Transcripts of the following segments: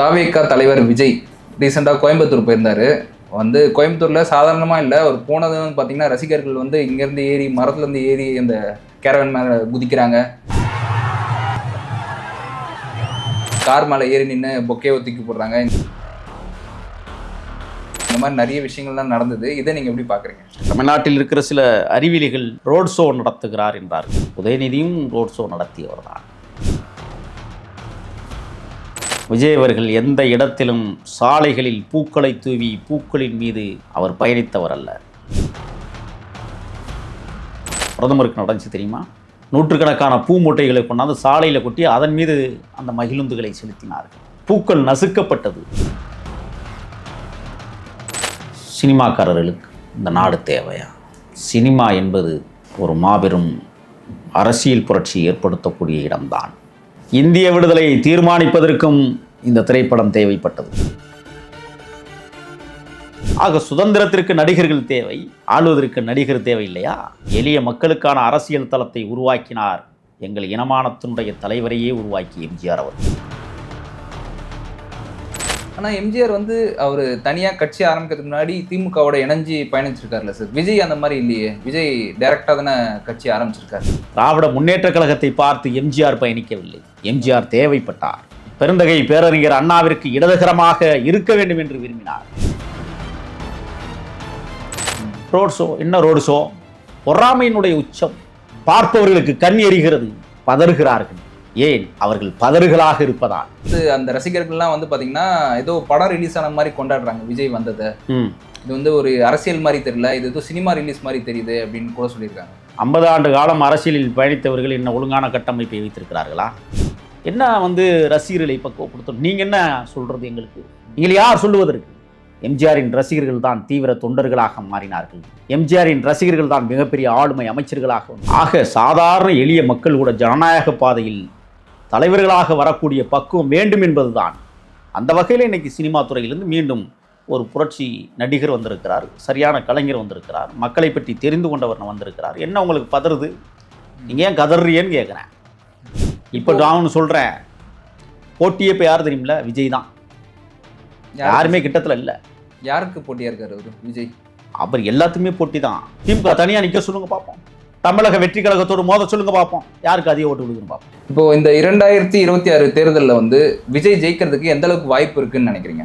தாவேக்கா தலைவர் விஜய் ரீசெண்டாக கோயம்புத்தூர் போயிருந்தாரு. வந்து கோயம்புத்தூரில் சாதாரணமாக இல்லை ஒரு போனது வந்து பார்த்தீங்கன்னா ரசிகர்கள் வந்து இங்கேருந்து ஏறி மரத்துலேருந்து ஏறி அந்த கேரவன் மேலே குதிக்கிறாங்க. கார் மேலே ஏறி நின்று பொக்கே தூக்கி போடுறாங்க. இந்த மாதிரி நிறைய விஷயங்கள்லாம் நடந்தது. இதை நீங்கள் எப்படி பார்க்குறீங்க தமிழ்நாட்டில் இருக்கிற சில அறிவிலிகள் ரோட் ஷோ நடத்துகிறார் என்றார் உதயநிதியும் ரோட் ஷோ நடத்தியவர் தான் விஜய் அவர்கள் எந்த இடத்திலும் சாலைகளில் பூக்களை தூவி பூக்களின் மீது அவர் பயணித்தவர் அல்ல. பிரதமருக்கு நடந்துச்சு தெரியுமா? நூற்றுக்கணக்கான பூ மூட்டைகளை கொண்டாந்து சாலையில் கொட்டி அதன் மீது அந்த மகிழுந்துகளை செலுத்தினார்கள். பூக்கள் நசுக்கப்பட்டது. சினிமாக்காரர்களுக்கு இந்த நாடு தேவையா? சினிமா என்பது ஒரு மாபெரும் அரசியல் புரட்சி ஏற்படுத்தக்கூடிய இடம்தான். இந்திய விடுதலையை தீர்மானிப்பதற்கும் இந்த திரைப்படம் தேவைப்பட்டது. ஆக சுதந்திரத்திற்கு நடிகர்கள் தேவை ஆளுவதற்கு நடிகர் தேவை இல்லையா எளிய மக்களுக்கான அரசியல் தளத்தை உருவாக்கினார் எங்கள் இனமானத்தினுடைய தலைவரையே உருவாக்கி எம்ஜிஆர் அவர் ஆனால் எம்ஜிஆர் வந்து அவர் தனியாக கட்சி ஆரம்பிக்கிறதுக்கு முன்னாடி திமுகவோட இணைஞ்சு பயணிச்சிருக்காருல்ல சார். விஜய் அந்த மாதிரி இல்லையே. விஜய் டைரக்டாக தானே கட்சி ஆரம்பிச்சிருக்காரு. திராவிட முன்னேற்ற கழகத்தை பார்த்து எம்ஜிஆர் பயணிக்கவில்லை. எம்ஜிஆர் தேவைப்பட்டார். பெருந்தகை பேரறிஞர் அண்ணாவிற்கு இடதுகரமாக இருக்க வேண்டும் என்று விரும்பினார். ரோட் ஷோ என்ன ரோடு ஷோ பொறாமையினுடைய உச்சம். பார்ப்பவர்களுக்கு கண் எரிகிறது. பதறுகிறார்கள். ஏன் அவர்கள் பதறுகளாக இருப்பதால்? அந்த ரசிகர்கள்லாம் வந்து பார்த்தீங்கன்னா ஏதோ படம் ரிலீஸ் ஆன மாதிரி கொண்டாடுறாங்க. விஜய் வந்ததை. இது வந்து ஒரு அரசியல் மாதிரி தெரியல. இது ஏதோ சினிமா ரிலீஸ் மாதிரி தெரியுது அப்படின்னு கூட சொல்லியிருக்காங்க. ஐம்பது ஆண்டு காலம் அரசியலில் பயணித்தவர்கள் என்ன ஒழுங்கான கட்டமைப்பை வைத்திருக்கிறார்களா? என்ன வந்து ரசிகர்களை பக்குவப்படுத்தும் நீங்கள் என்ன சொல்கிறது எங்களுக்கு? நீங்கள் யார் சொல்லுவதற்கு? எம்ஜிஆரின் ரசிகர்கள் தான் தீவிர தொண்டர்களாக மாறினார்கள். எம்ஜிஆரின் ரசிகர்கள் தான் மிகப்பெரிய ஆளுமை அமைச்சர்களாக ஆக சாதாரண எளிய மக்கள் கூட ஜனநாயக பாதையில் தலைவர்களாக வரக்கூடிய பக்குவம் வேண்டும் என்பதுதான். அந்த வகையில் இன்னைக்கு சினிமா துறையிலிருந்து மீண்டும் ஒரு புரட்சி நடிகர் வந்திருக்கிறார் சரியான கலைஞர் வந்திருக்கிறார் மக்களை பற்றி தெரிந்து கொண்டவர் வந்திருக்கிறார். என்ன உங்களுக்கு பதறுது? நீங்கள் ஏன் கதறியேன்னு கேட்குறேன் இப்போ நான் ஒன்று சொல்கிறேன் போட்டியே இப்போ யார் தெரியுமில்ல? விஜய் தான். யாருமே கிட்டத்தில் இல்லை. யாருக்கு போட்டியா இருக்காரு அவரு? விஜய். அவர் எல்லாத்துக்குமே போட்டி தான். திமுக தனியாக நிற்க சொல்லுங்க பார்ப்போம் தமிழக வெற்றி கழகத்தோடு மோத சொல்லுங்க பார்ப்போம். யாருக்கு அதிக ஓட்டு விடுதுன்னு பார்ப்போம். இப்போ இந்த இரண்டாயிரத்தி இருபத்தி ஆறு தேர்தலில் வந்து விஜய் ஜெயிக்கிறதுக்கு எந்த அளவுக்கு வாய்ப்பு இருக்குன்னு நினைக்கிறீங்க?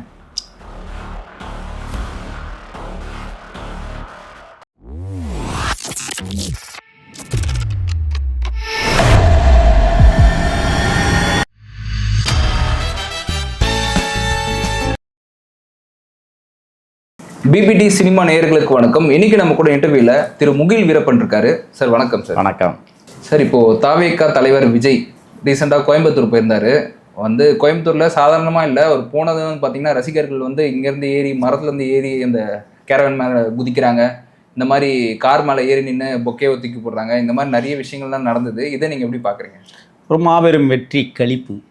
பிபிடி சினிமா நேயர்களுக்கு வணக்கம். இன்னைக்கு நம்ம கூட இன்டர்வியூல திரு முகில் வீரப்பன் இருக்காரு. சார் வணக்கம் சார். வணக்கம். சார் இப்போ தாவேக்கா தலைவர் விஜய் ரீசெண்டாக கோயம்புத்தூர் போயிருந்தாரு. வந்து கோயம்புத்தூர்ல சாதாரணமா இல்லை ஒரு போனது வந்து பார்த்தீங்கன்னா ரசிகர்கள் வந்து இங்கேருந்து ஏறி மரத்துலேருந்து ஏறி அந்த கேரவன் மேலே குதிக்கிறாங்க. இந்த மாதிரி கார் மேலே ஏறி நின்று பொக்கேவை தூக்கி போடுறாங்க. இந்த மாதிரி நிறைய விஷயங்கள்லாம் நடந்தது. இதை நீங்கள் எப்படி பார்க்குறீங்க ஒரு மாபெரும் வெற்றி களிப்பு ம்.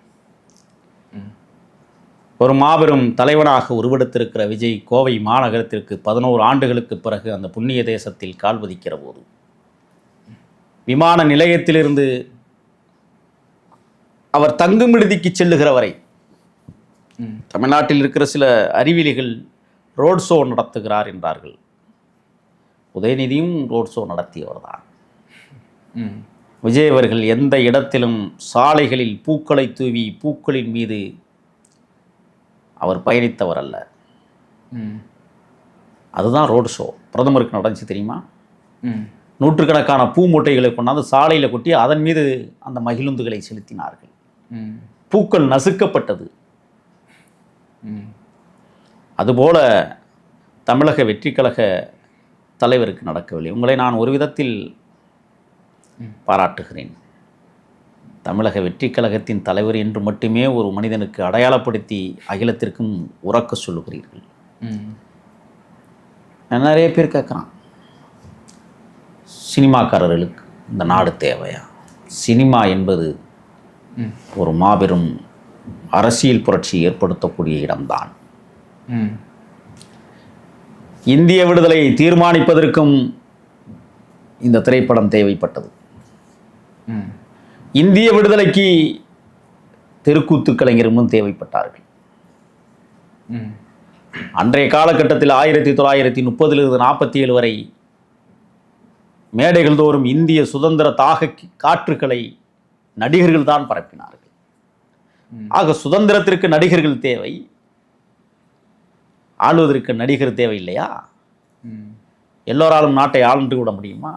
ஒரு மாபெரும் தலைவனாக உருவெடுத்திருக்கிற விஜய் கோவை மாநகரத்திற்கு பதினோரு ஆண்டுகளுக்கு பிறகு அந்த புண்ணிய தேசத்தில் கால் பதிக்கிற போது விமான நிலையத்திலிருந்து அவர் தங்கும் விடுதிக்கு செல்லுகிற வரை தமிழ்நாட்டில் இருக்கிற சில அறிவிலிகள் ரோட் ஷோ நடத்துகிறார் என்றார்கள். உதயநிதியும் ரோட் ஷோ நடத்தியவர் தான். விஜய் அவர்கள் எந்த இடத்திலும் சாலைகளில் பூக்களை தூவி பூக்களின் மீது அவர் பயணித்தவர் அல்ல அதுதான் ரோடு ஷோ. பிரதமருக்கு நடந்துச்சு தெரியுமா? நூற்றுக்கணக்கான பூ மூட்டைகளை கொண்டாந்து சாலையில் கொட்டி அதன் மீது அந்த மகிழுந்துகளை செலுத்தினார்கள். பூக்கள் நசுக்கப்பட்டது. அதுபோல தமிழக வெற்றி கழக தலைவருக்கு நடக்கவில்லை. உங்களை நான் ஒரு விதத்தில் பாராட்டுகிறேன். தமிழக வெற்றி கழகத்தின் தலைவர் என்று மட்டுமே ஒரு மனிதனுக்கு அடையாளப்படுத்தி அகிலத்திற்கும் உறக்க சொல்லுகிறீர்கள். நிறைய பேர் கேட்குறான். சினிமாக்காரர்களுக்கு இந்த நாடு தேவையா? சினிமா என்பது ஒரு மாபெரும் அரசியல் புரட்சி ஏற்படுத்தக்கூடிய இடம்தான். இந்திய விடுதலையை தீர்மானிப்பதற்கும் இந்த திரைப்படம் தேவைப்பட்டது. இந்திய விடுதலைக்கு தெருக்கூத்து கலைஞரும் தேவைப்பட்டார்கள் அன்றைய காலகட்டத்தில் ஆயிரத்தி தொள்ளாயிரத்தி முப்பதிலிருந்து நாற்பத்தி ஏழு வரை மேடைகள் தோறும் இந்திய சுதந்திர தாக காற்றுகளை நடிகர்கள் தான் பரப்பினார்கள். ஆக சுதந்திரத்திற்கு நடிகர்கள் தேவை ஆளுவதற்கு நடிகர் தேவை இல்லையா? எல்லோராலும் நாட்டை ஆளுண்டு விட முடியுமா?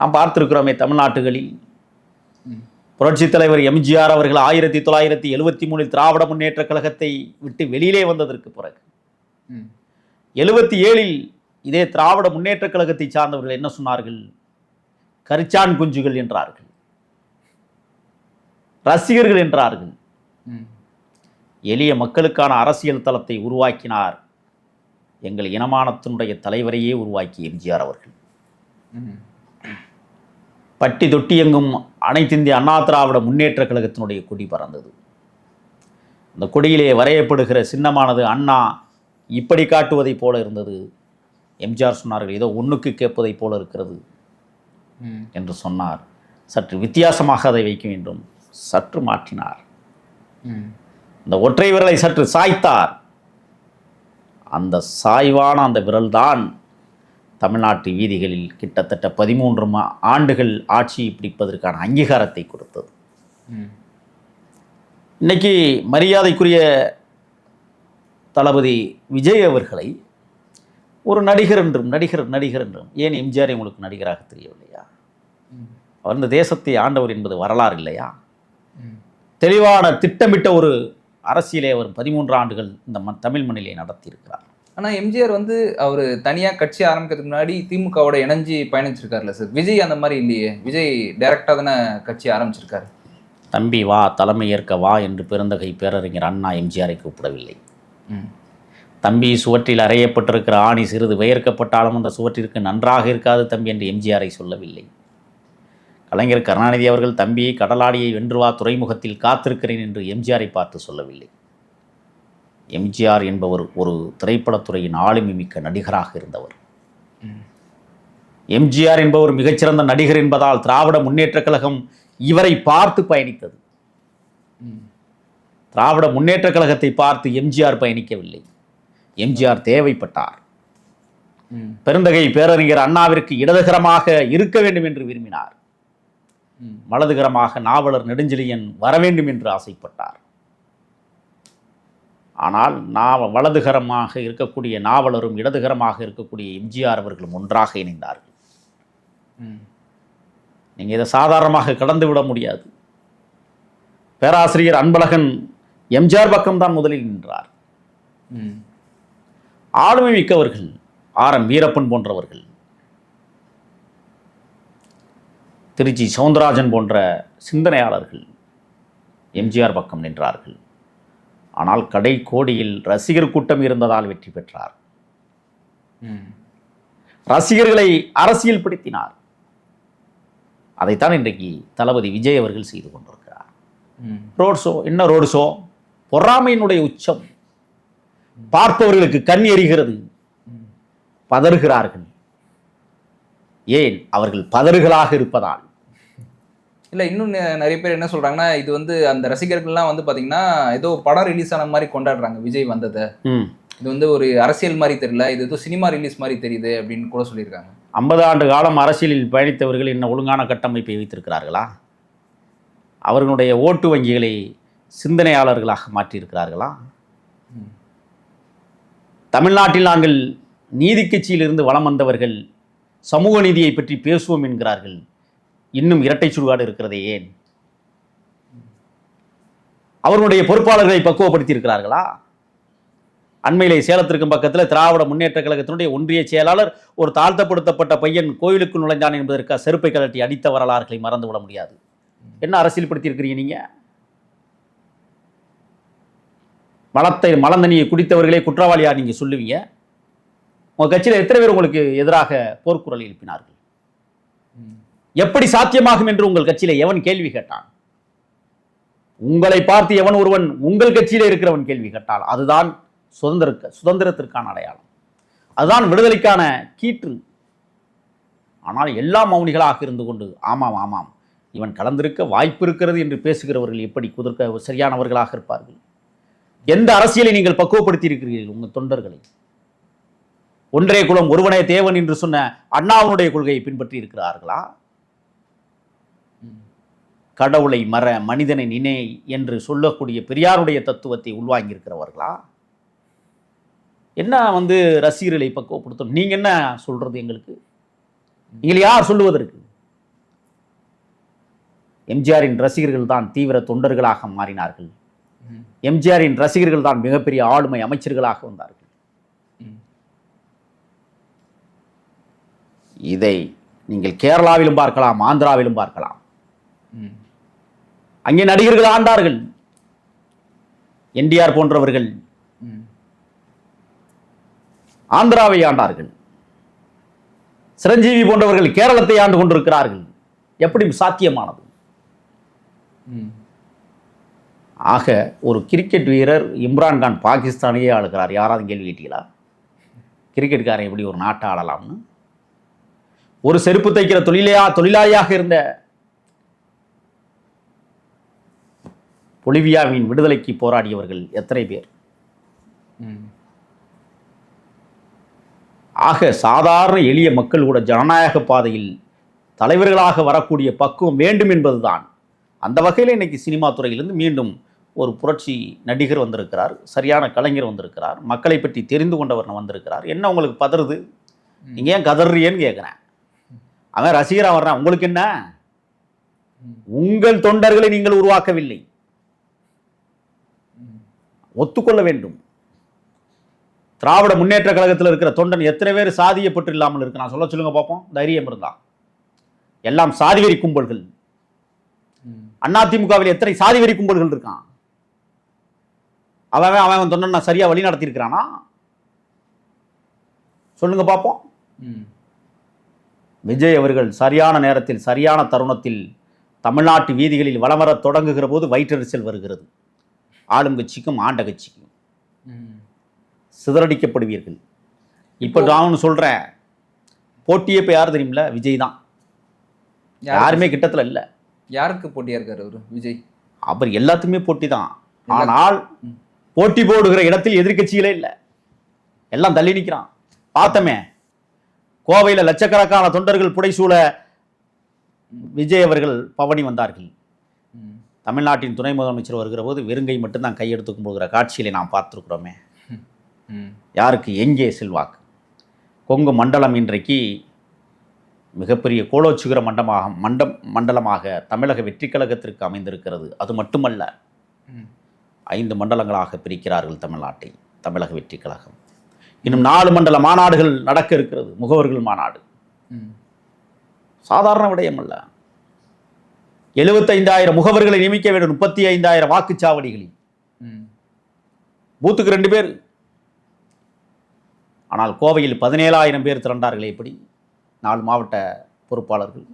நாம் பார்த்திருக்கிறோமே தமிழ்நாட்டுகளில். புரட்சித் தலைவர் எம்ஜிஆர் அவர்கள் ஆயிரத்தி தொள்ளாயிரத்தி எழுபத்தி மூணில் திராவிட முன்னேற்ற கழகத்தை விட்டு வெளியிலே வந்ததற்கு பிறகு. ம். எழுபத்தி ஏழில் இதே திராவிட முன்னேற்ற கழகத்தை சார்ந்தவர்கள் என்ன சொன்னார்கள்? கரிச்சான் குஞ்சுகள் என்றார்கள். ரசிகர்கள் என்றார்கள். எளிய மக்களுக்கான அரசியல் தளத்தை உருவாக்கினார். எங்கள் இனமானத்தினுடைய தலைவரையே உருவாக்கிய எம்ஜிஆர் அவர்கள். பட்டி தொட்டி எங்கும் அனைத்திந்திய அண்ணா திராவிட முன்னேற்ற கழகத்தினுடைய கொடி பறந்தது. அந்த கொடியிலே வரையப்படுகிற சின்னமானது அண்ணா இப்படி காட்டுவதைப் போல இருந்தது. எம்ஜிஆர் சொன்னார்கள் ஏதோ ஒன்றுக்கு கேட்பதைப் போல இருக்கிறது என்று சொன்னார். சற்று வித்தியாசமாக அதை வைக்க வேண்டும். சற்று மாற்றினார். இந்த ஒற்றை விரலை சற்று சாய்த்தார். அந்த சாய்வான அந்த விரல்தான் தமிழ்நாட்டு வீதிகளில் கிட்டத்தட்ட பதிமூன்று மா ஆண்டுகள் ஆட்சியை பிடிப்பதற்கான அங்கீகாரத்தை கொடுத்தது. ம். இன்னைக்கு மரியாதைக்குரிய தளபதி விஜய் அவர்களை ஒரு நடிகர் என்றும் நடிகர் நடிகர் என்றும் ஏன் எம்ஜிஆர் உங்களுக்கு நடிகராக தெரியவில்லையா? ம். அவர் இந்த தேசத்தை ஆண்டவர் என்பது வரலாறு இல்லையா? ம். தெளிவான திட்டமிட்ட ஒரு அரசியலை அவர் பதிமூன்று ஆண்டுகள் இந்த மண் தமிழ் மண்ணிலே நடத்தியிருக்கிறார். ஆனா எம்ஜிஆர் வந்து அவர் தனியா கட்சி ஆரம்பிக்கிறதுக்கு முன்னாடி திமுகவோட இணைஞ்சு பயணிச்சிருக்காருல்ல சார். விஜய் அந்த மாதிரி இல்லையே. விஜய் டைரக்டா தானே கட்சி ஆரம்பிச்சிருக்காரு. தம்பி வா தலைமை ஏற்க வா என்று பெருந்தகை பேரறிஞர் அண்ணா எம்ஜிஆரை கூப்பிடவில்லை. தம்பி சுவற்றில் அறையப்பட்டிருக்கிற ஆணி சிறிது வியர்க்கப்பட்டாலும் அந்த சுவற்றிற்கு நன்றாக இருக்காது தம்பி என்று எம்ஜிஆரை சொல்லவில்லை. கலைஞர் கருணாநிதி அவர்கள் தம்பியை கடலாடியை வென்று வா துறைமுகத்தில் காத்திருக்கிறேன் என்று எம்ஜிஆரை பார்த்து சொல்லவில்லை. எம்ஜிஆர் என்பவர் ஒரு திரைப்படத்துறையின் ஆளுமை மிக்க நடிகராக இருந்தவர். எம்ஜிஆர் என்பவர் மிகச்சிறந்த நடிகர் என்பதால் திராவிட முன்னேற்றக் கழகம் இவரை பார்த்து பயணித்தது. திராவிட முன்னேற்றக் கழகத்தை பார்த்து எம்ஜிஆர் பயணிக்கவில்லை. எம்ஜிஆர் தேவைப்பட்டார். பெருந்தகை பேரறிஞர் அண்ணாவிற்கு இடதுகரமாக இருக்க வேண்டும் என்று விரும்பினார். வலதுகரமாக நாவலர் நெடுஞ்செழியன் வர வேண்டும் என்று ஆசைப்பட்டார். ஆனால் நாவ வலதுகரமாக இருக்கக்கூடிய நாவலரும் இடதுகரமாக இருக்கக்கூடிய எம்ஜிஆர் அவர்களும் ஒன்றாக இணைந்தார்கள். நீங்கள் இதை சாதாரணமாக கடந்து விட முடியாது. பேராசிரியர் அன்பழகன் எம்ஜிஆர் பக்கம்தான் முதலில் நின்றார். ஆளுமை மிக்கவர்கள் ஆர். எம். வீரப்பன் போன்றவர்கள் திருச்சி சவுந்தரராஜன் போன்ற சிந்தனையாளர்கள் எம்ஜிஆர் பக்கம் நின்றார்கள். ஆனால் கடை கோடியில் ரசிகர் கூட்டம் இருந்ததால் வெற்றி பெற்றார். ரசிகர்களை அரசியல் படுத்தினார். அதைத்தான் இன்றைக்கு தளபதி விஜய் அவர்கள் செய்து கொண்டிருக்கிறார். ரோட் ஷோ என்ன ரோடு ஷோ? பொறாமையினுடைய உச்சம். பார்ப்பவர்களுக்கு கண் எரிகிறது. பதறுகிறார்கள். ஏன்? அவர்கள் பதறுகளாக இருப்பதால். இல்ல இன்னும் நிறைய பேர் என்ன சொல்றாங்கன்னா இது வந்து அந்த ரசிகர்கள்லாம் வந்து பாத்தீங்கன்னா ஏதோ படம் ரிலீஸ் ஆன மாதிரி கொண்டாடுறாங்க விஜய் வந்ததை. இது வந்து ஒரு அரசியல் மாதிரி தெரியல இது ஏதோ சினிமா ரிலீஸ் மாதிரி தெரியுது அப்படின்னு கூட சொல்லியிருக்காங்க. ஐம்பது ஆண்டு காலம் அரசியலில் பயணித்தவர்கள் என்ன ஒழுங்கான கட்டமைப்பை வைத்திருக்கிறார்களா? அவர்களுடைய ஓட்டு வங்கிகளை சிந்தனையாளர்களாக மாற்றியிருக்கிறார்களா. தமிழ்நாட்டில் நாங்கள் நீதி கட்சியிலிருந்து வலம் வந்தவர்கள் சமூக நீதியை பற்றி பேசுவோம் என்கிறார்கள். இன்னும் இரட்டை சுடுகாடு இருக்கிறதே ஏன்? அவர்களுடைய பொறுப்பாளர்களை பக்குவப்படுத்தி இருக்கிறார்களா அண்மையிலே சேலத்திற்கும் பக்கத்தில் திராவிட முன்னேற்ற கழகத்தினுடைய ஒன்றிய செயலாளர் ஒரு தாழ்த்தப்படுத்தப்பட்ட பையன் கோயிலுக்கு நுழைந்தான் என்பதற்காக செருப்பை கழட்டி அடித்த வரலாறுகளை மறந்துவிட முடியாது. என்ன அரசியல் படுத்தியிருக்கிறீங்க நீங்க? மலத்தை மலந்தனியை குடித்தவர்களே குற்றவாளியா நீங்கள் சொல்லுவீங்க? உங்கள் கட்சியில் எத்தனை பேர் உங்களுக்கு எதிராக போர்க்குரல் எழுப்பினார்கள்? எப்படி சாத்தியமாகும் என்று உங்கள் கட்சியில எவன் கேள்வி கேட்டான்? உங்களை பார்த்து எவன் ஒருவன் உங்கள் கட்சியில இருக்கிறவன் கேள்வி கேட்டால் அதுதான் சுதந்திர சுதந்திரத்திற்கான அடையாளம். அதுதான் விடுதலைக்கான கீற்று. ஆனால் எல்லா மௌனிகளாக இருந்து கொண்டு ஆமாம் ஆமாம் இவன் கலந்திருக்க வாய்ப்பு இருக்கிறது என்று பேசுகிறவர்கள் எப்படி குதிர்க்க சரியானவர்களாக இருப்பார்கள்? எந்த அரசியலை நீங்கள் பக்குவப்படுத்தி இருக்கிறீர்கள் உங்கள் தொண்டர்களை? ஒன்றே குலம் ஒருவனே தேவன் என்று சொன்ன அண்ணாவுடைய கொள்கையை பின்பற்றி இருக்கிறார்களா? கடவுளை மற மனிதனை நினை என்று சொல்லக்கூடிய பெரியாருடைய தத்துவத்தை உள்வாங்கி இருக்கிறவர்களா என்ன வந்து ரசிகர்களை பக்குவப்படுத்தும் நீங்க என்ன சொல்றது எங்களுக்கு? நீங்கள் யார் சொல்லுவதற்கு? எம்ஜிஆரின் ரசிகர்கள் தான் தீவிர தொண்டர்களாக மாறினார்கள். எம்ஜிஆரின் ரசிகர்கள் தான் மிகப்பெரிய ஆளுமை அமைச்சர்களாக வந்தார்கள். இதை நீங்கள் கேரளாவிலும் பார்க்கலாம் ஆந்திராவிலும் பார்க்கலாம். அங்கே நடிகர்கள் ஆண்டார்கள். என்டிஆர் போன்றவர்கள் ஆந்திராவை ஆண்டார்கள். சிரஞ்சீவி போன்றவர்கள் கேரளத்தை ஆண்டு கொண்டிருக்கிறார்கள். எப்படி சாத்தியமானது? ஆக ஒரு கிரிக்கெட் வீரர் இம்ரான்கான் பாகிஸ்தானையே ஆளுகிறார். யாராவது கேள்வி கேட்டீங்களா? கிரிக்கெட்காரன் எப்படி ஒரு நாட்டை ஆளலாம்னு ஒரு செருப்பு தைக்கிற தொழிலையா தொழிலாளியாக இருந்த பொலிவியாவின் விடுதலைக்கு போராடியவர்கள் எத்தனை பேர். ஆக சாதாரண எளிய மக்கள் கூட ஜனநாயக பாதையில் தலைவர்களாக வரக்கூடிய பக்குவம் வேண்டும் என்பதுதான். அந்த வகையில் இன்னைக்கு சினிமா துறையிலிருந்து மீண்டும் ஒரு புரட்சி நடிகர் வந்திருக்கிறார் சரியான கலைஞர் வந்திருக்கிறார் மக்களை பற்றி தெரிந்து கொண்டவர் வந்திருக்கிறார். என்ன உங்களுக்கு பதறுது? நீங்க ஏன் கதறியேன்னு கேட்குறேன் அவன் ரசிகரா வர்றான். உங்களுக்கு என்ன? உங்கள் தொண்டர்களை நீங்கள் உருவாக்கவில்லை. ஒத்துக்கொள்ள வேண்டும். திராவிட முன்னேற்ற கழகத்தில் இருக்கிற தொண்டன் எத்தனை பேர் சாதியப்பட்டு இல்லாமல் இருக்கு? நான் சொல்ல சொல்லுங்க பார்ப்போம் தைரியம் இருந்தா. எல்லாம் சாதிவெறி கும்பல்கள். அதிமுகவில் எத்தனை சாதிவெறி கும்பல்கள் இருக்கான்? அவன் அவன் தொண்டன் நான் சரியா வழி நடத்தியிருக்கிறானா? சொல்லுங்க பார்ப்போம். விஜய் அவர்கள் சரியான நேரத்தில் சரியான தருணத்தில் தமிழ்நாட்டு வீதிகளில் வலம் வரத் தொடங்குகிற போது வயிற்றெரிச்சல் வருகிறது. ஆளும் கட்சிக்கும் ஆண்ட கட்சிக்கும். சிதறடிக்கப்படுவீர்கள். இப்போ நான் ஒன்று சொல்கிறேன் போட்டியே இப்போ யார் தெரியுமில்ல? விஜய் தான். யாருமே கிட்டத்தில் இல்லை. யாருக்கு போட்டியா இருக்காரு அவரு? விஜய். அவர் எல்லாத்துக்குமே போட்டி தான். ஆனால். போட்டி போடுகிற இடத்தில் எதிர்க்கட்சிகளே இல்லை. எல்லாம் தள்ளி நிற்கிறான் பார்த்தமே கோவையில் லட்சக்கணக்கான தொண்டர்கள் புடைசூழ விஜய் அவர்கள் பவனி வந்தார்கள். தமிழ்நாட்டின் துணை முதலமைச்சர் வருகிற போது வெறுங்கை மட்டும்தான் கையெடுத்து கும்பிடுகிற காட்சிகளை நாம் பார்த்துருக்குறோமே. யாருக்கு? எங்கே செல்வாக்கு கொங்கு மண்டலம் இன்றைக்கு மிகப்பெரிய கோலோச்சுகிற மண்டமாக மண்டம் மண்டலமாக தமிழக வெற்றிக் கழகத்திற்கு அமைந்திருக்கிறது. அது மட்டுமல்ல. ஐந்து மண்டலங்களாக பிரிக்கிறார்கள் தமிழ்நாட்டை தமிழக வெற்றிக் கழகம். இன்னும் நாலு மண்டல மாநாடுகள் நடக்க இருக்கிறது முகவர்கள் மாநாடு. சாதாரண விடயம் அல்ல எழுபத்தைந்தாயிரம் முகவர்களை நியமிக்க வேண்டும். முப்பத்தி ஐந்தாயிரம் வாக்குச்சாவடிகளில். பூத்துக்கு ரெண்டு பேர். ஆனால் கோவையில் பதினேழாயிரம் பேர் திரண்டார்களே எப்படி? நாலு மாவட்ட பொறுப்பாளர்கள்.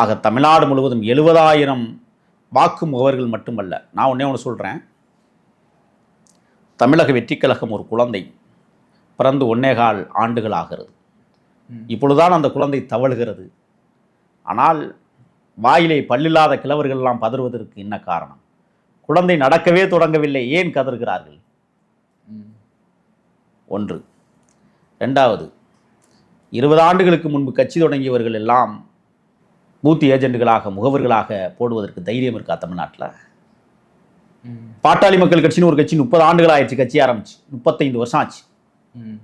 ஆக தமிழ்நாடு முழுவதும் எழுபதாயிரம் வாக்கு முகவர்கள் மட்டுமல்ல. நான் ஒன்றே ஒன்று சொல்கிறேன் தமிழக வெற்றிக் கழகம் ஒரு குழந்தை. பிறந்து ஒன்னேகால் ஆண்டுகள் ஆகிறது. இப்பொழுதுதான் அந்த குழந்தை தவழுகிறது. ஆனால் வாயிலே பல்லில்லாத கிழவர்கள் எல்லாம் பதறுவதற்கு என்ன காரணம் குழந்தை நடக்கவே தொடங்கவில்லை ஏன் கதறுகிறார்கள். ஒன்று ரெண்டாவது இருபது ஆண்டுகளுக்கு முன்பு கட்சி தொடங்கியவர்கள் எல்லாம் பூத் ஏஜென்ட்டுகளாக முகவர்களாக போடுவதற்கு தைரியம் இருக்கா தமிழ்நாட்டில். பாட்டாளி மக்கள் கட்சின்னு ஒரு கட்சி முப்பது ஆண்டுகள் ஆயிடுச்சு கட்சி ஆரம்பிச்சு முப்பத்தைந்து வருஷம் ஆச்சு ம்.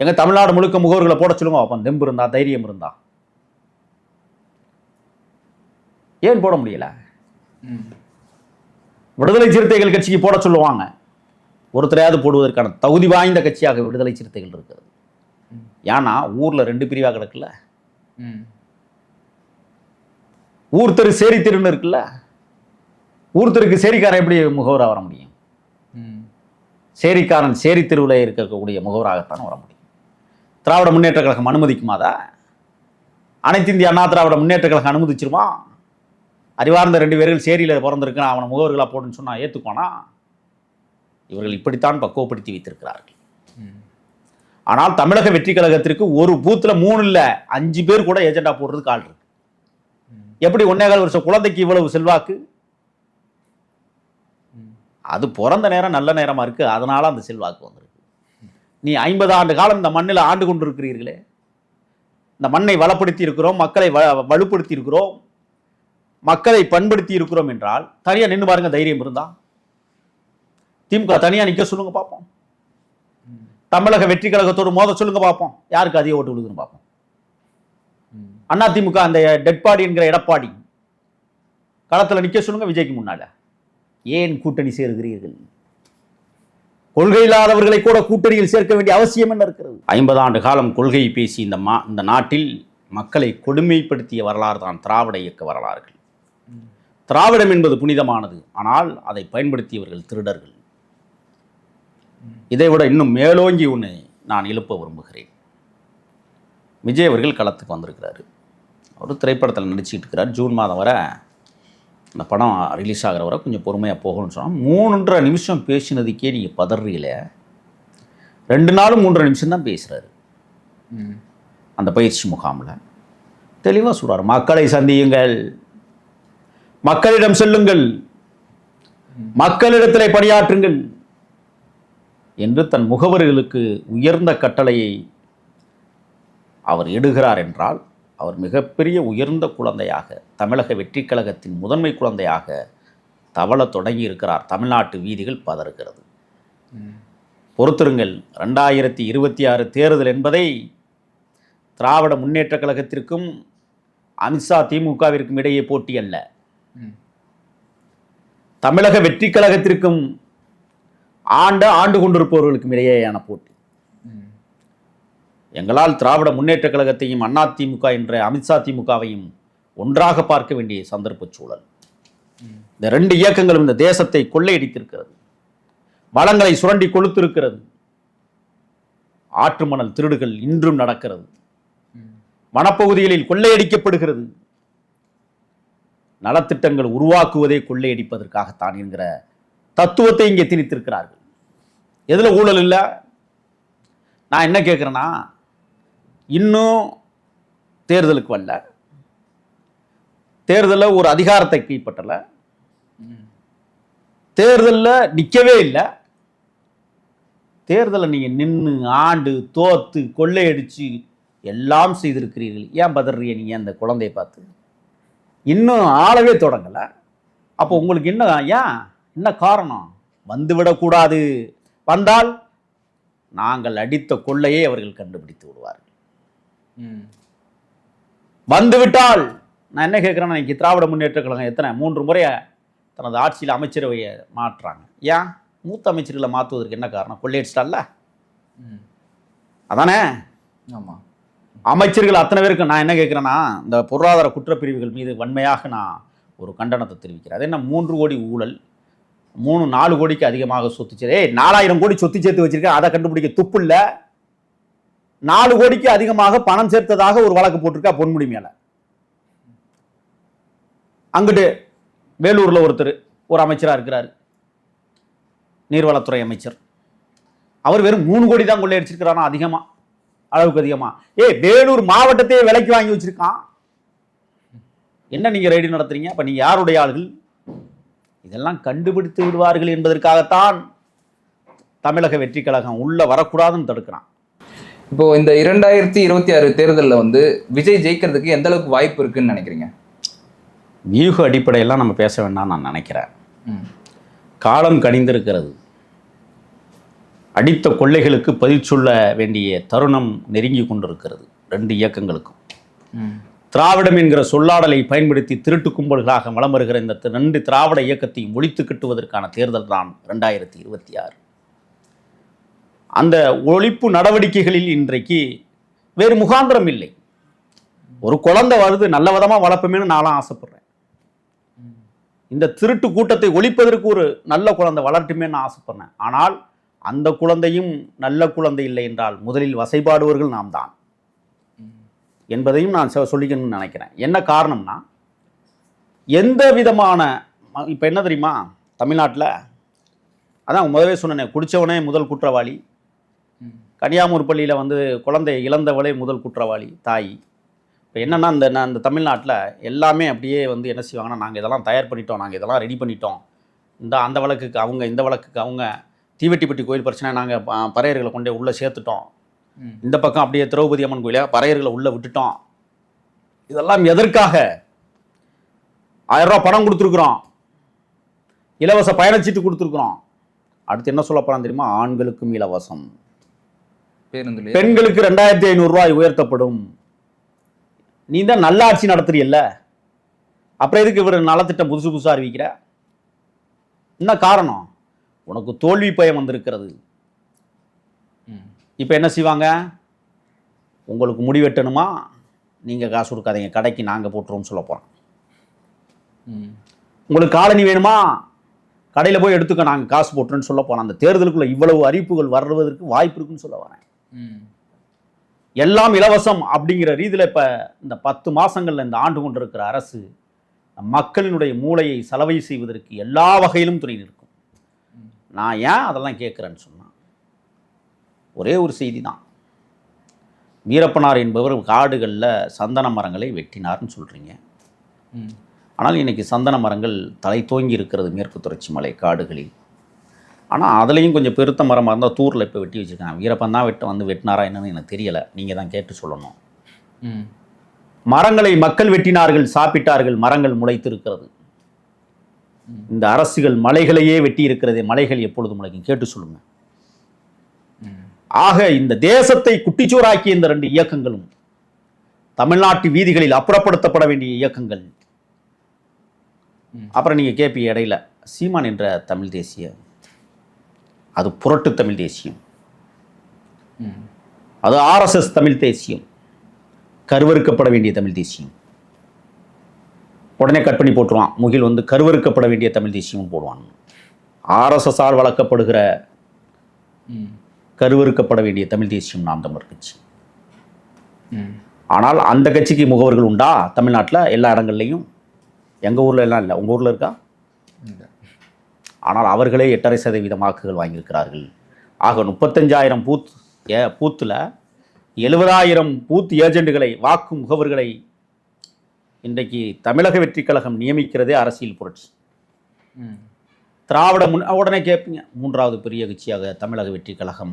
எங்க தமிழ்நாடு முழுக்க முகவர்களை போட சொல்லுங்க அப்போ தெம்பு இருந்தா தைரியம் இருந்தா ஏன் போட முடியல. விடுதலை சிறுத்தைகள் கட்சிக்கு போட சொல்லுவாங்க. ஒருத்தரையாவது போடுவதற்கான தகுதி வாய்ந்த கட்சியாக விடுதலை சிறுத்தைகள் இருக்கிறது. ஏன்னா ஊர்ல ரெண்டு பிரிவாக கிடக்குல்ல. ஊர் தெரு சேரி தெருன்னு இருக்குல்ல? ஊர் தெருக்கு சேரிக்காரன் எப்படி முகவராக வர முடியும். சேரிக்காரன் சேரி தெருவில் இருக்கக்கூடிய முகவராகத்தான் வர முடியும். திராவிட முன்னேற்ற கழகம் அனுமதிக்குமாதா அனைத்து இந்திய அண்ணா திராவிட முன்னேற்ற கழகம் அனுமதிச்சிருமா? அறிவார்ந்த ரெண்டு பேர்கள் சேரியில் பிறந்திருக்கான் அவனை முகவர்களாக போடுன்னு சொன்னா ஏற்றுக்குவானா இவர்கள் இப்படித்தான் பக்குவப்படுத்தி வைத்திருக்கிறார்கள். ஆனால் தமிழக வெற்றி கழகத்திற்கு ஒரு பூத்தில் மூணு இல்லை அஞ்சு பேர் கூட ஏஜெண்டா போடுறதுக்கு ஆள் இருக்கு. எப்படி ஒன்னேகால் வருஷம் குழந்தைக்கு இவ்வளவு செல்வாக்கு. அது பிறந்த நேரம் நல்ல நேரமாக இருக்குது அதனால் அந்த செல்வாக்கு வந்திருக்கு. நீ ஐம்பது ஆண்டு காலம் இந்த மண்ணில் ஆண்டு கொண்டிருக்கிறீர்களே. இந்த மண்ணை வளப்படுத்தி இருக்கிறோம் மக்களை வ வலுப்படுத்தி இருக்கிறோம். மக்களை பண்படுத்தி இருக்கிறோம் என்றால் தனியாக நின்று பாருங்க தைரியம் இருந்தா? திமுக தனியாக நிற்க சொல்லுங்க பார்ப்போம் தமிழக வெற்றி கழகத்தோடு மோத சொல்லுங்க பார்ப்போம் யாருக்கு அதிக ஓட்டு விழுதுன்னு பார்ப்போம் அண்ணா திமுக அந்த டெட்பாடி என்கிற எடப்பாடி. களத்தில் நிற்க சொல்லுங்க விஜய்க்கு முன்னால. ஏன் கூட்டணி சேருகிறீர்கள்? கொள்கை இல்லாதவர்களை கூட கூட்டணியில் சேர்க்க வேண்டிய அவசியம் என்ன இருக்கிறது? ஐம்பது ஆண்டு காலம் கொள்கை பேசி இந்த மா இந்த நாட்டில் மக்களை கொடுமைப்படுத்திய வரலாறு தான் திராவிட இயக்க வரலாறுகள். திராவிடம் என்பது புனிதமானது. ஆனால் அதை பயன்படுத்தியவர்கள் திருடர்கள். இதை விட இன்னும் மேலோங்கி ஒன்று நான் எழுப்ப விரும்புகிறேன். விஜய் அவர்கள் களத்துக்கு வந்திருக்கிறாரு. அவர் திரைப்படத்தில் நடிச்சிட்டு இருக்கிறார். ஜூன் மாதம் வரை அந்த படம் ரிலீஸ் ஆகிற வரை கொஞ்சம் பொறுமையாக போகணும்னு சொன்னால் மூணுன்றரை நிமிஷம் பேசினதுக்கே நீங்கள் பதறீல ரெண்டு நாளும் மூன்றரை நிமிஷம் தான் பேசுகிறாரு அந்த பயிற்சி முகாமில் தெளிவாக சொல்றாரு. மக்களை சந்தியுங்கள். மக்களிடம் செல்லுங்கள். மக்களிடத்திலே பணியாற்றுங்கள். என்று தன் முகவர்களுக்கு உயர்ந்த கட்டளையை அவர் இடுகிறார் என்றால் அவர் மிகப்பெரிய உயர்ந்த குழந்தையாக தமிழக வெற்றி கழகத்தின் முதன்மை குழந்தையாக தவள தொடங்கி இருக்கிறார். தமிழ்நாட்டு வீதிகள் பதறுகிறது. பொறுத்திருங்கள் ரெண்டாயிரத்தி இருபத்தி ஆறு தேர்தல் என்பதை திராவிட முன்னேற்றக் கழகத்திற்கும் அமித்ஷா திமுகவிற்கும் இடையே போட்டி அல்ல. தமிழக வெற்றி கழகத்திற்கும் ஆண்ட ஆண்டு கொண்டிருப்பவர்களுக்கும் இடையேயான போட்டி. எங்களால் திராவிட முன்னேற்றக் கழகத்தையும் அண்ணா திமுக என்ற அமித்ஷா திமுகவையும் ஒன்றாக பார்க்க வேண்டிய சந்தர்ப்ப சூழல். இந்த ரெண்டு இயக்கங்களும் இந்த தேசத்தை கொள்ளையடித்திருக்கிறது. வளங்களை சுரண்டி கொளுத்திருக்கிறது. ஆற்று மணல் திருடுகள் இன்றும் நடக்கிறது. வனப்பகுதிகளில் கொள்ளையடிக்கப்படுகிறது. நலத்திட்டங்கள் உருவாக்குவதை கொள்ளையடிப்பதற்காகத்தான் என்கிற தத்துவத்தை இங்கே திணித்திருக்கிறார்கள். எதில் ஊழல் இல்லை? நான் என்ன கேட்குறேன்னா இன்னும் தேர்தலுக்கு வரல. தேர்தலில் ஒரு அதிகாரத்தை கைப்பற்றலை. தேர்தலில் நிற்கவே இல்லை. தேர்தலில் நீங்கள் நின்று ஆண்டு தோத்து கொள்ளையடித்து எல்லாம் செய்திருக்கிறீர்கள். ஏன் பதறிய நீங்கள் அந்த குழந்தையை பார்த்து? இன்னும் ஆளவே தொடங்கலை. அப்போ உங்களுக்கு என்ன ஏன்? என்ன காரணம்? வந்துவிடக்கூடாது. வந்தால் நாங்கள் அடித்த கொள்ளையை அவர்கள் கண்டுபிடித்து விடுவார்கள். வந்துவிட்டால் நான் என்ன கேட்குறேன்னா இன்னைக்கு திராவிட முன்னேற்ற கழகம் எத்தனை மூன்று முறை தனது ஆட்சியில் அமைச்சரவையை மாற்றுறாங்க ஏன்? மூத்த அமைச்சர்களை மாற்றுவதற்கு என்ன காரணம்? கொள்ளையடிச்சிட்டால அதானே? ஆமா. அமைச்சர்கள் அத்தனை பேருக்கு நான் என்ன கேட்குறேன்னா இந்த பொருளாதார குற்றப்பிரிவுகள் மீது வன்மையாக நான் ஒரு கண்டனத்தை தெரிவிக்கிறேன். அது என்ன மூன்று கோடி ஊழல் மூணு நாலு கோடிக்கு அதிகமாக சொத்து ஏய் நாலாயிரம் கோடி சொத்து சேர்த்து வச்சிருக்கேன் அதை கண்டுபிடிக்க துப்பு இல்லை. நாலு கோடிக்கு அதிகமாக பணம் சேர்த்ததாக ஒரு வழக்கு போட்டிருக்கா பொன்முடி மேலே. அங்கிட்டு வேலூரில் ஒருத்தர் ஒரு அமைச்சராக இருக்கிறார். நீர்வளத்துறை அமைச்சர். அவர் வெறும் மூணு கோடி தான் கொள்ளையடிச்சிருக்கிறாரா அதிகமாக அளவுக்கு அதிகமா. ஏய் வேலூர் மாவட்டத்தையே விலைக்கு வாங்கி வச்சிருக்கான். என்ன நீங்க ரெய்டு நடத்துறீங்க? அப்ப நீங்க யாருடைய ஆளுகள்? இதெல்லாம் கண்டுபிடித்து விடுவார்கள் என்பதற்காகத்தான் தமிழக வெற்றி கழகம் உள்ள வரக்கூடாதுன்னு தடுக்கிறான். இப்போ இந்த இரண்டாயிரத்தி இருபத்தி ஆறு தேர்தலில் வந்து விஜய் ஜெயிக்கிறதுக்கு எந்த அளவுக்கு வாய்ப்பு இருக்குன்னு நினைக்கிறீங்க? வியூக அடிப்படையெல்லாம் நம்ம பேச வேண்டாம்னு நான் நினைக்கிறேன். காலம் கனிந்திருக்கிறது. அடித்த கொள்ளைகளுக்கு பதில் சொல்ல வேண்டிய தருணம் நெருங்கி கொண்டிருக்கிறது. ரெண்டு இயக்கங்களுக்கும். திராவிடம் என்கிற சொல்லாடலை பயன்படுத்தி திருட்டு கும்பல்களாக வலம் வருகிற இந்த ரெண்டு திராவிட இயக்கத்தையும் ஒழித்து கட்டுவதற்கான தேர்தல் தான் ரெண்டாயிரத்தி இருபத்தி ஆறு. அந்த ஒழிப்பு நடவடிக்கைகளில் இன்றைக்கு வேறு முகாந்திரம் இல்லை. ஒரு குழந்தை வருது நல்ல விதமாக வளர்ப்பமேனு நான்லாம் ஆசைப்படுறேன். இந்த திருட்டு கூட்டத்தை ஒழிப்பதற்கு ஒரு நல்ல குழந்தை வளர்ட்டுமே நான் ஆசைப்படுறேன். ஆனால் அந்த குழந்தையும் நல்ல குழந்தை இல்லை என்றால் முதலில் வசைபாடுவர்கள் நாம் தான் என்பதையும் நான் சொல்லிக்கணும்னு நினைக்கிறேன். என்ன காரணம்னா எந்த விதமான இப்போ என்ன தெரியுமா தமிழ்நாட்டில் அதான் முதலே சொன்னேன் குடித்தவனே முதல் குற்றவாளி. கனியாமூர் பள்ளியில் வந்து குழந்தை இழந்தவளே முதல் குற்றவாளி தாய். இப்போ என்னென்னா இந்த நான் இந்த தமிழ்நாட்டில் எல்லாமே அப்படியே வந்து என்ன செய்வாங்கன்னா நாங்கள் இதெல்லாம் தயார் பண்ணிட்டோம் நாங்கள் இதெல்லாம் ரெடி பண்ணிட்டோம். இந்த அந்த வழக்குக்கு அவங்க இந்த வழக்குக்கு அவங்க தீவெட்டிப்பட்டி கோயில் பிரச்சனை நாங்கள் பறையர்களை கொண்டே உள்ளே சேர்த்துட்டோம். இந்த பக்கம் அப்படியே திரௌபதி அம்மன் கோயில பறையர்களை உள்ளே விட்டுட்டோம். இதெல்லாம் எதற்காக? ஆயிரம் ரூபாய் பணம் கொடுத்துருக்குறோம். இலவச பயணச்சீட்டு கொடுத்துருக்குறோம். அடுத்து என்ன சொல்ல தெரியுமா? ஆண்களுக்கும் இலவசம். பெண்களுக்கு ரெண்டாயிரத்தி ஐநூறு ரூபாய் உயர்த்தப்படும். நீ தான் நல்லாட்சி நடத்துறியல்ல. அப்புறம் எதுக்கு இவர் நலத்திட்டம் புதுசு புதுசாக அறிவிக்கிற? என்ன காரணம்? உனக்கு தோல்வி பயம் வந்திருக்கிறது. ம். இப்போ என்ன செய்வாங்க? உங்களுக்கு முடி வெட்டணுமா? நீங்கள் காசு கொடுக்காதீங்க. கடைக்கு நாங்கள் போட்டுருவோம் சொல்ல போகிறோம். உங்களுக்கு காலனி வேணுமா? கடையில் போய் எடுத்துக்க நாங்கள் காசு போட்டுறோன்னு சொல்ல போகிறோம் அந்த தேர்தலுக்குள்ள இவ்வளவு அறிவிப்புகள் வர்றதற்கு வாய்ப்பு இருக்குன்னு சொல்ல வரேன். எல்லாம் இலவசம் அப்படிங்கிற ரீதியில் இப்போ இந்த பத்து மாசங்கள்ல இந்த ஆண்டு கொண்டிருக்கிற அரசு மக்களினுடைய மூளையை சலவை செய்வதற்கு எல்லா வகையிலும் துணை நிற்கும். நான் ஏன் அதெல்லாம் கேட்குறேன்னு சொன்னா ஒரே ஒரு செய்தி தான் வீரப்பனார் என்பவர் காடுகளில் சந்தன மரங்களை வெட்டினார்னு சொல்கிறீங்க. ஆனால் இன்னைக்கு சந்தன மரங்கள் தலை தோங்கி இருக்கிறது மேற்கு தொடர்ச்சி மலை காடுகளில். ஆனால் அதுலேயும் கொஞ்சம் பெருத்த மரமாக இருந்தால் தூரில் இப்போ வெட்டி வச்சுருக்காங்க. வீரப்பன் தான் வெட்ட வந்து வெட்டினாரா என்னன்னு எனக்கு தெரியலை. நீங்கள் தான் கேட்டு சொல்லணும். மரங்களை மக்கள் வெட்டினார்கள் சாப்பிட்டார்கள் மரங்கள் முளைத்திருக்கிறது. இந்த அரசுகள் மலைகளையே வெட்டி இருக்கிறதே மலைகள் எப்பொழுது முளைக்கும் கேட்டு சொல்லுங்க. ஆக இந்த தேசத்தை குட்டிச்சோராக்கிய இந்த ரெண்டு இயக்கங்களும் தமிழ்நாட்டு வீதிகளில் அப்புறப்படுத்தப்பட வேண்டிய இயக்கங்கள் அப்புறம் நீங்கள் கேட்பீங்க இடையில சீமான் என்ற தமிழ் தேசிய அது புரட்டு தமிழ் தேசியம். அது ஆர்எஸ்எஸ் தமிழ் தேசியம் கருவறுக்கப்பட வேண்டிய தமிழ் தேசியம். உடனே கட் பண்ணி போட்டுருவான். முகில் வந்து கருவறுக்கப்பட வேண்டிய தமிழ் தேசியம் போடுவான். ஆர்எஸ்எஸ்ஸால் வளர்க்கப்படுகிற. கருவறுக்கப்பட வேண்டிய தமிழ் தேசியம் நாம் தமிழர் கட்சி. ஆனால் அந்த கட்சிக்கு முகவர்கள் உண்டா? தமிழ்நாட்டில் எல்லா இடங்கள்லையும். எங்கள் ஊரில் எல்லாம் இல்லை. உங்கள் ஊரில் இருக்கா. ஆனால் அவர்களே எட்டரை சதவீத வாக்குகள் வாங்கியிருக்கிறார்கள். ஆக முப்பத்தஞ்சாயிரம் பூத் ஏ பூத்தில் எழுபதாயிரம் பூத் ஏஜெண்டுகளை வாக்கு முகவர்களை இன்றைக்கு தமிழக வெற்றிக் கழகம் நியமிக்கிறதே அரசியல் புரட்சி. திராவிட முன் உடனே கேட்பீங்க மூன்றாவது பெரிய கட்சியாக தமிழக வெற்றிக் கழகம்.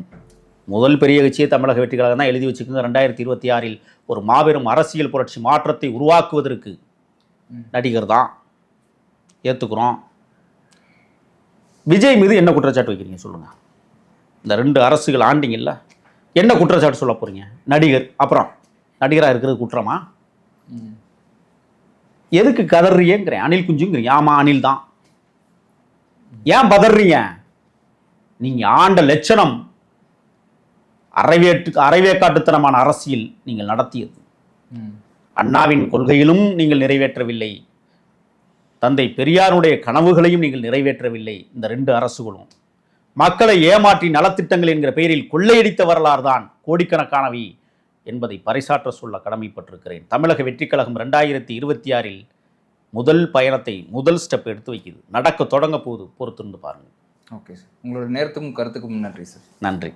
முதல் பெரிய கட்சியே தமிழக வெற்றிக் கழகம் தான். எழுதி வச்சுக்கோங்க ரெண்டாயிரத்தி இருபத்தி ஆறில் ஒரு மாபெரும் அரசியல் புரட்சி மாற்றத்தை உருவாக்குவதற்கு. நடிகர் தான். ஏற்றுக்குறோம் விஜய் மீது என்ன குற்றச்சாட்டு வைக்கிறீங்க சொல்லுங்கள் இந்த ரெண்டு அரசுகள் ஆண்டிங்கல்ல என்ன குற்றச்சாட்டு சொல்ல போகிறீங்க நடிகர் அப்புறம் நடிகராக இருக்கிறது குற்றமா. எதுக்கு கதறீங்கிறேன் அனில் குஞ்சுங்கிறீங்க ஆமா அனில் தான். ஏன் பதறீங்க நீங்க ஆண்ட லட்சணம். அரைவேட்டு அரைவேக்காட்டுத்தனமான அரசியல் நீங்கள் நடத்தியது. அண்ணாவின் கொள்கையிலும் நீங்கள் நிறைவேற்றவில்லை. தந்தை பெரியாருடைய கனவுகளையும் நீங்கள் நிறைவேற்றவில்லை. இந்த ரெண்டு அரசுகளும். மக்களை ஏமாற்றி நலத்திட்டங்கள் என்கிற பெயரில் கொள்ளையடித்த வரலாறு தான் கோடிக்கணக்கானவை. என்பதை பறைசாற்ற சொல்ல கடமைப்பட்டிருக்கிறேன். தமிழக வெற்றிக் கழகம் ரெண்டாயிரத்தி இருபத்தி ஆறில் முதல் பயணத்தை முதல் ஸ்டெப் எடுத்து வைக்குது. நடக்க தொடங்க போகுது பொறுத்திருந்து பாருங்கள். Okay sir. உங்களோட நேரத்துக்கும் கருத்துக்கும் நன்றி சார். நன்றி.